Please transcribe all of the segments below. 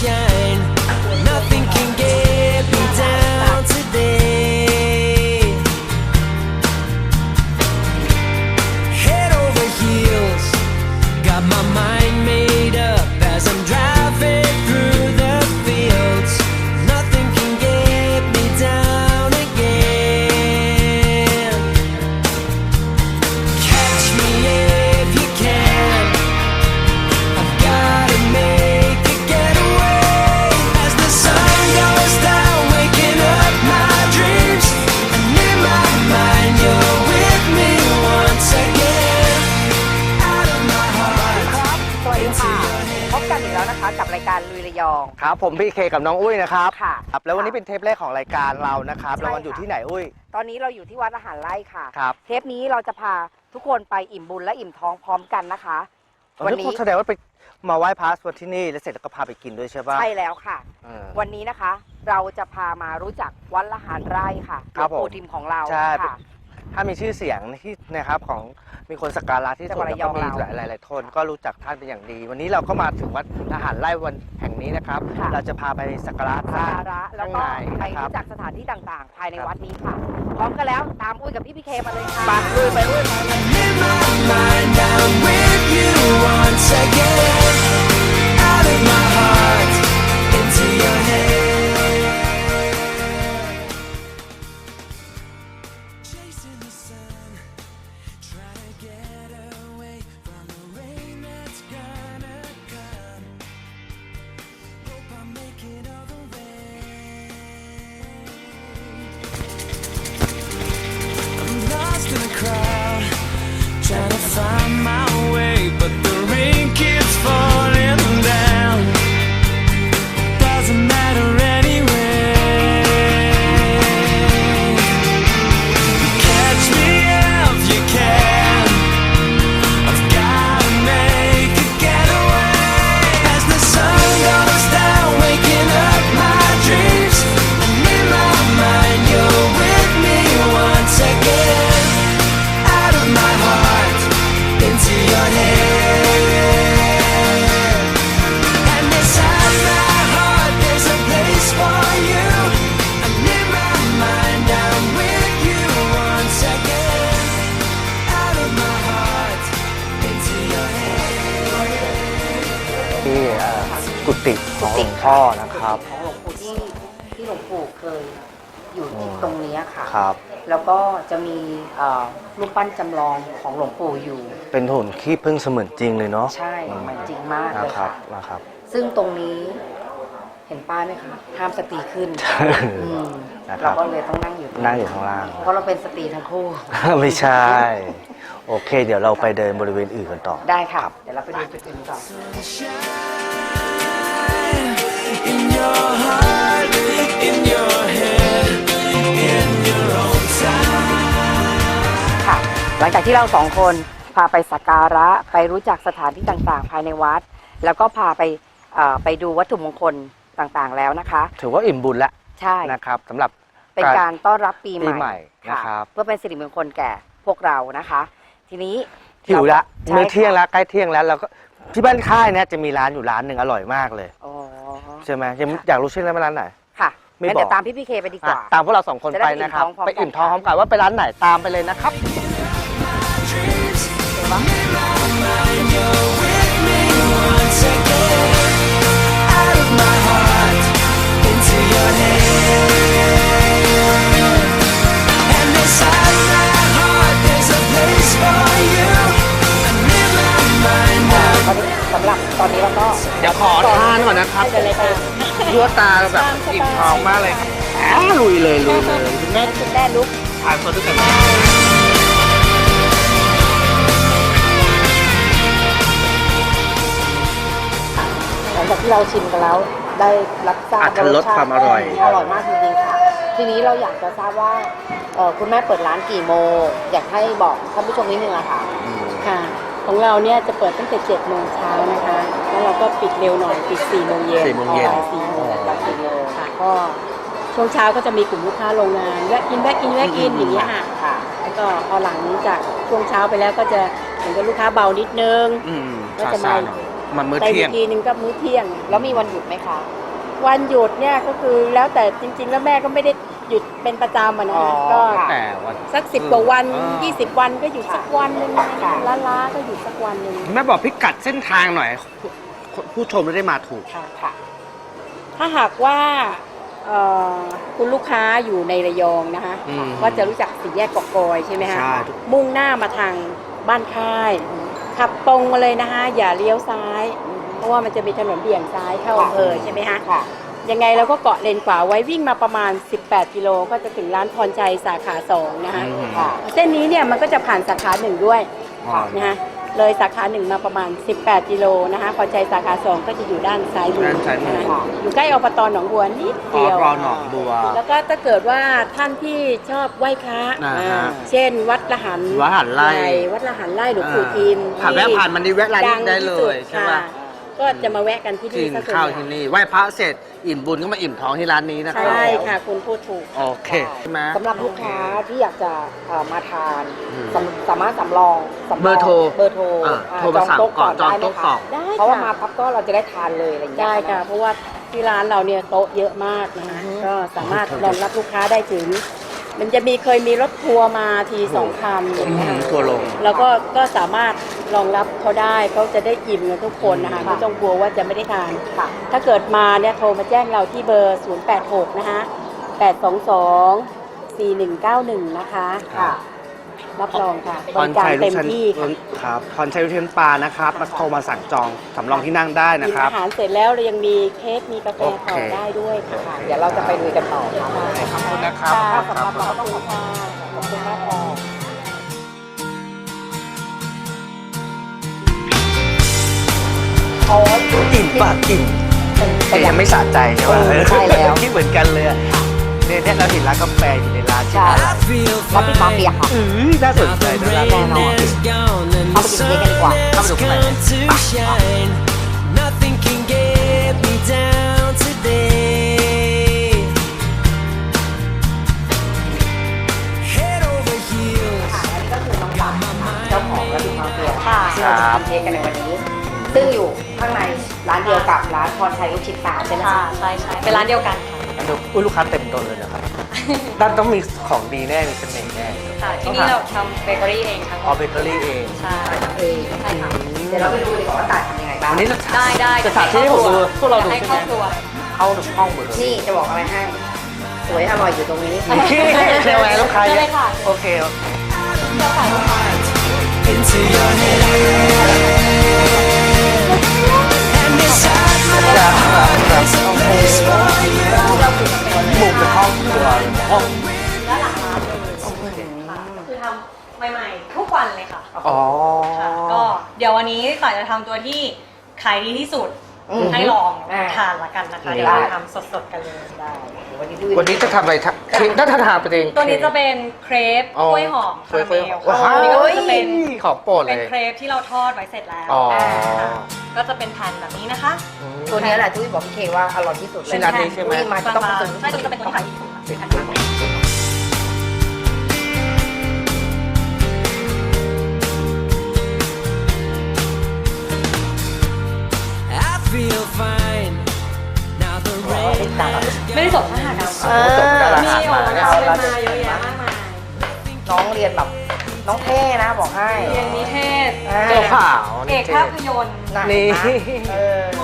shine. ครับผมพี่เคกับน้องอุ้ยนะครับค่ะ ครับ แล้ววันนี้เป็นเทปแรกของรายการเรานะครับ ใช่เราวันอยู่ค่ะ ที่ไหนอุ้ยตอนนี้เราอยู่ที่วัดอาหารไร่ค่ะ ครับเทปนี้เราจะพาทุกคนไปอิ่มบุญและอิ่มท้องพร้อมกันนะคะ วัวันนนี้นี้แสดงว่าไปมาไหว้พระสวดที่นี่แล้วเสร็จแล้วก็พาไปกินด้วยใช่ป่ะใช่แล้วค่ะ เออ วันนี้นะคะ เราจะพามารู้จักวัดละหารไร่ค่ะครับหลวงปู่ผมทิมของเราใช่ ค่ะ ถ้ามีชื่อเสียงที่นะครับของมีคนสักการะที่จัสุงหดวัดแล้วก็มีระยองเราหลายหลายๆคนก็รู้จักท่านเป็นอย่างดี วันนี้เราก็มาถึงวัดอาหารไร่วันแห่งนี้นะครับ ค่ะ เราจะพาไปสักการะสาท่านระแล้วก็ข้างในไปนะครับรู้จักสถานที่ต่างๆ ภายในครับวัดนี้ค่ะ พร้อมกันแล้วตามอุ้ยกับพี่พีเคมาเลยค่ะไปอุ้ยไปอุ้ย In my mind, I'm with you once again. Out of my heart, into your head. Chasing the sun, to get พ่อนะครับ ของหลวงปู่ที่ที่หลวงปู่เคยอยู่อืมตรงนี้ค่ะ ครับ แล้วก็จะมีเอ่อรูปปั้นจำลองของหลวงปู่อยู่ เป็นหุ่นขี้พึ่งเสมือนจริงเลยเนาะใช่มันจริงมากเลนะยครัค่ะบนะครับ ซึ่งตรงนี้เห็นป้ายไหมคะห้ามสตรีขึ้นอืมนะครับ เราก็เลยต้องนั่งอยู่ตรงนั่งอยู่ข้างล่าง เพราะเราเป็นสตรีทั้งคู่ ไม่ใช่ โอเค เดี๋ยวเราไปเดินบริเวณอื่นกันต่อ ได้ค่ะ เดี๋ยวเราไปดูจุดอื่นก่อน ค่ะ หลังจากที่เราสองคนพาไปสักการะไปรู้จักสถานที่ต่างๆ ภายในวัด แล้วก็พาไปเอ่อไปดูวัตถุมงคลต่างๆแล้วนะคะ ถือว่าอิ่มบุญแล้วใช่ นะครับสำหรับ เป็นการต้อนรับปีใหปีม่ใหม่นะครับ เพื่อเป็นสิริมงคลแก่พวกเรานะคะ ทีนี้หิวละใช่มื้อเที่ยงค่ะแล้วใกล้เที่ยงแล้วเราก็ที่บ้านค่ายเนี่ยจะมีร้านอยู่ร้านหนึ่งอร่อยมากเลยอ๋อ ใช่ไหมยังอยากรู้ชื่อร้านไหมร้านไหน ค่ะไม่งั้นบอกเดี๋ยวตามพี่พีเคไปดีกว่าอะตามพวกเราสองคนจะได้ไปนะครับอิ่มท้องพร้อมไปอิ่มกันท้องพร้อมกันว่าไปร้านไหนตามไปเลยนะครับ ตาแบบอิ่มท้องมากเลยครับอ่าลุยเลยลุยเลยคุณแม่คุณแม่ลุกทานคนด้วยกันหลังจากที่เราชิมกันแล้วได้รับทราบอัตรสความอร่อย อร่อยมากจริงๆค่ะ ทีนี้เราอยากจะทราบว่าคุณแม่เปิดร้านกี่โมงอยากให้บอกท่านผู้ชมนิดนึงอะค่ะค่ะของเราเนี่ยจะเปิดตั้งแต่7โมงเช้านะคะ แล้วเราก็ปิดเร็วหน่อยปิด4โมงเย็นสี่โมงเย็นบ่าย4โมง ก็ช่วงเช้าก็จะมีกลุ่มลูกค้าโรงงานแวะกินแวะกินแวะกินอย่างเงี้ยค่ะค่ะ แล้วก็พอหลังจากช่วงเช้าไปแล้วก็จะเหมือนกับลูกค้าเบานิดนึงอืมก็จะมาซาๆหน่อยมันมื้อแต่เที่อียกงทีนึงก็มื้อเที่ยง แล้วมีวันหยุดไหมคะ วันหยุดเนี่ยก็คือแล้วแต่จริง ๆ แล้วแม่ก็ไม่ได้หยุดเป็นประจำอะนะอ๋อคะก็ค่ะ แต่วัน สักสิบกว่าวันอ่า ยี่สิบวันก็หยุดสักวันหนึงค่ะล้าๆก็หยุดสักวันหนึ่งแม่บอกพิกัดเส้นทางหน่อยผู้ผู้ชมจะได้มาถูก ค่ะ ค่ะ ถ้าหากว่าเอ่อ คุณลูกค้าอยู่ในระยองนะคะอืมก็จะรู้จักสี่แยกเกาะกอยใช่ไหมคะใช่มุ่งหน้ามาทางบ้านค่าย ขับตรงมาเลยนะคะ อย่าเลี้ยวซ้าย เพราะว่ามันจะมีถนนเบี่ยงซ้ายเข้าอำเภอใช่ไหมคะค่ะ ยังไงเราก็เกาะเลนขวาไว้วิ่งมาประมาณ 18 กิโลก็จะถึงร้านพรชัยสาขา 2 นะคะ อืม ค่ะ เส้นนี้เนี่ยมันก็จะผ่านสาขาหนึ่งด้วยอ๋อนะคะ เลยสาขาหนึ่งมาประมาณ 18 กิโลนะคะพอใจสาขาสองก็จะอยู่ด้านซ้ายมือด้านซ้ายมือนะคะอยู่ใกล้อบตหนองบัวนิดอ๋อเดียว รอหนองบัว แล้วก็ถ้าเกิดว่าท่านที่ชอบไหว้พระอ่าฮะอ่าเช่น วัดละหันวัดละหันไร่วัดละหันไร่หลวงปู่ทิมผ่านแวะผ่านมันนี่แวะร้านนี้ได้เลยงที่สุใช่ไหม ค่ะ ก็จะมาแวะกันที่กินี่นซะส่วนข้าวใหญ่ที่นี่ไหว้พระเสร็จอิ่มบุญก็มาอิ่มท้องที่ร้านนี้นะครับใช่ค่ะ คุณพูดถูก โอเคใช่ไหม สำหรับลูกค้าที่อยากจะเอ่อมาทานอืมสำสามารถสำรองสำงเบอร์โทรเบอร์โทรเอออ่าโทรมาสั่งก่อนจองได้ไหมโต๊ะคะก่อน ได้เพราะว่าค่ะมาปั๊บก็เราจะได้ทานเลยอะไรอย่างเงี้ย ได้ค่ะ เพราะว่าที่ร้านเราเนี่ยโต๊ะเยอะมากนะคะอือฮึ ก็สามารถรองรับลูกค้าได้ถึง มันจะมีเคยมีรถทัวร์มาทีสองคันอย่างเงี้ยทัวร์ลง แล้วก็ก็สามารถ รองรับเขาได้เขาจะได้อิ่มกันทุกคนนะคะไม่ต้องกลัวว่าจะไม่ได้ทานค่ะถ้าเกิดมาเนี่ยโทรมาแจ้งเราที่เบอร์ 086 นะคะ 822 4191 นะคะค่ะรับรองค่ะบพรริการชัยลูเต็กมชั้นที่ค่ะครับพรชัยลูกชั้นปลานะครับมาโทรมาสั่งจองสำรองที่นั่งได้นะกินครับอาหารเสร็จแล้วเรายังมีเค้กมีกาแฟโอเคต่อได้ด้วยค่ะค่ะ เดี๋ยวเราจะไปลุยกันต่อค่ะขอบคุณนะครับค่ะสำหรับเราก็ต้องขอบคุณค่ะขอบคุณมากค่ะ โอ้ยอิ่มปากอิ่มเป็นแต่ยังไม่สะใจใช่ไหมเออใช่แล้ว คิดเหมือนกันเลยอะเนี่ยเนี่ยเราเห็นร้านกาแฟอยู่ในร้านใช่ I feel ป๊อปปี้มาเฟียค่ะ อือน่าสนใจนะร้านแน่นอน is gone and เข้า the ไปกินเค้กกันดีกว่า sun เข้าไปดูข้างใน gone to shine. Nothing พรชัยลูกชิ้นปลาใช่ไหมค่ะคะ ใช่ใช่เป็นร้านเดียวกันค่ะอันนี้อุ้ยลูกค้าเต็มโต๊ะเลยนะครับ ด้านต้องมีของดีแน่ มีเสน่ห์แน่ค่ะที่นี่เราทำเบเกอรี่เองทั้งหมออดเบเกอรี่เอง ใช่เออใช่ค่ะเดี๋ยวเราไปดูดีกว่าว่าต่างกันยังไงบ้างวันนี้ได้ได้สถานที่ให้ผมดูพวกเราดูให้ใช่ครไหอมบครัวเข้าทุกห้องหมดเลยนี่จะบอกอะไรให้ สวยอร่อยอยู่ตรงนี้เซลล์แวร์ลูกค้าเยได้เลอะยค่ะโอเค Into your head. Inside my heart, there's a place for you. บุกไปห้องครัวห้องและหลังร้านเลยค่ะคือทำใหม่ๆ ทุกวันเลยค่ะอ๋อ ค่ะก็เดี๋ยววันนี้ต่ายจะทำตัวที่ขายดีที่สุดอืมให้ลองอ่า ทานละกันนะคะ ได้ เดี๋ยวเราทำสดๆกันเลย ได้วันนี้ดูวันนี้จะทำอะไรทำเค้กน่าทานไปเองตัวนี้จะเป็นเครปกล้วยหอมกล้ยคาราเมลว้าค่ะวอันนี้ก็จะเป็น ของโปรดเลเป็นย เครปที่เราทอดไว้เสร็จแล้วอ๋อ ค่ะ ก็จะเป็นแผ่นแบบนี้นะคะ ตัวนี้แหละที่บอกพี่เคว่าอร่อยที่สุดเลยชิ้นอันนี้ใช่ไหมอุ้ยมาจะต้องบางซื้อๆใช่ตัวนี้จะเป็นตัวที่ขายดีที่สุดค่ะเป็นแผ่นบาง I feel fine. Now the rain has ไม่ได้จบมหากรรมเออจบดารามีศาสตร์โอ้มาโหเนี่ยเราเลยมาเยอะแยะมากมาย น้องเรียนแบบ น้องเท่นะบอกให้ เรียนนิเทศอ่า เจ้าขาวเอกภาพยนตร์ะนี่เห็นไหมเออ ม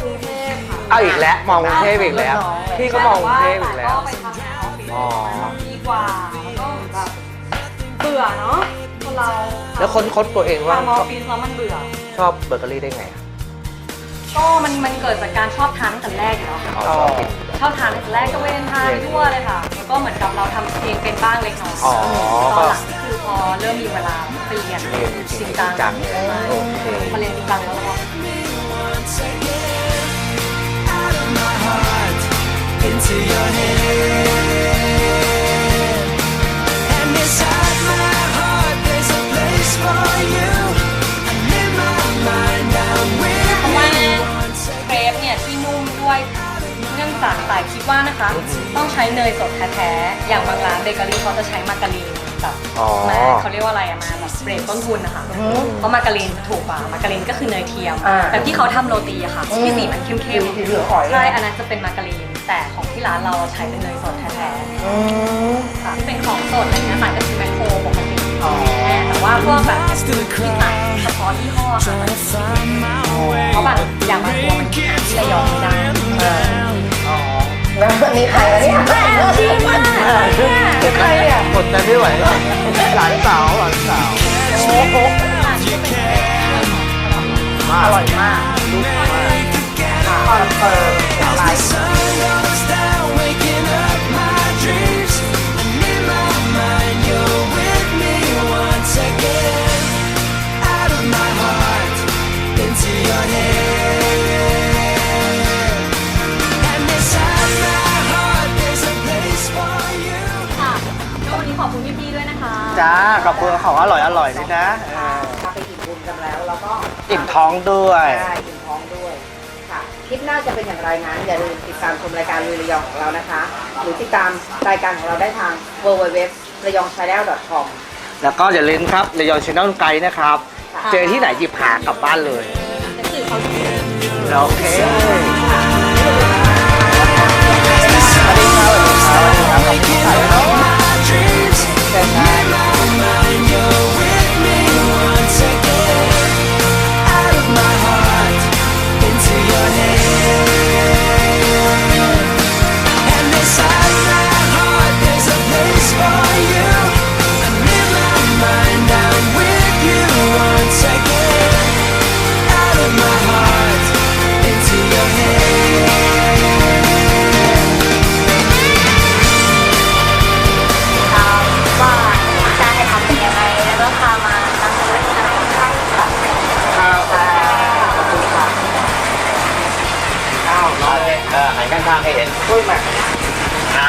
กรุงเทพค่ะเอาอีกแล้วมองกรุงเทพอีกแล้วน้องเลยพี่ก็มองกรุงเทพอีกแล้ว ก็ไปทำงานออฟฟิศอ๋อ ดีกว่าแล้วก็เหมือนแบบเบื่อเนาะคนเราแล้วค้นค้นตัวเองว่าทำออฟฟิศแล้วมันเบื่อ ชอบเบเกอรี่ได้ไงก็มันมันเกิดจากการชอบทานตั้งแต่แรกอยู่แล้วค่ะ อ๋อชอบกิน ชอบทานตั้งแต่แรกก็เว้นทานไปทั่วเลยค่ะ แล้วก็เหมือนกับเราทำเองเป็นบ้างเล็กน้อยอ๋อตอนหลังคือพอเริ่มมีเวลาไปเรียนเรียนจริงจังใช่โอเค พอเรียนจริงจังแล้วเราก็ once again out of my heart into your head. ต้องใช้เนยสดแท้ๆ อย่างบางร้านเบเกอรี่เขาจะใช้มาการีนแบบอ๋อ มาเขาเรียกว่าอะไรอะมาแบบเบรกต้นทุนนะคะเพราะมาการีนจะถูกกว่ามาการีนก็คือเนยเทียม อ่าแบบที่เขาทำโรตีอะค่ะที่สีมันเข้มสีเหลืองอ่อยๆใช่ อันนั้นจะเป็นมาการีน แต่ของที่ร้านเราใช้เป็นเนยสดแท้ๆอืมค่ะที่เป็นของสดอะไรเงี้ยค่ะก็คือแมคโครปกติอ๋อ แต่ว่าพวกแบบที่ต่างเฉพาะยี่ห้อค่ะ trying to find my way. เพราะแบบอย่างบางตัวมันหาที่ระยองไม่ได้อ๋อ แล้ววันนี้ใครวะเนี่ย จริงมากใครเนี่ยกดใจไม่ไหวหลานสาวหลานสาว โอ้โห คุณพี่ๆด้วยนะคะจ้ากับเบอร์ของอร่อยอร่อยเลยนะเออพาไปอิ่มบุญกันแล้วแล้วก็อิ่มท้องด้วยใช่อิ่มท้องด้วยค่ะคลิปหน้าจะเป็นอย่างไรนั้นอย่าลืมติดตามชมรายการลุยระยองของเรานะคะ หรือติดตามรายการของเราได้ทาง w w w ระยอง channel com แล้วก็อย่าลืมครับระยองชแนลไกด์นะครับค่ะเจอที่ไหนหยิบหากลับบ้านเลยโอเคสวัสดีคางให้เห็นพูดมาอ่า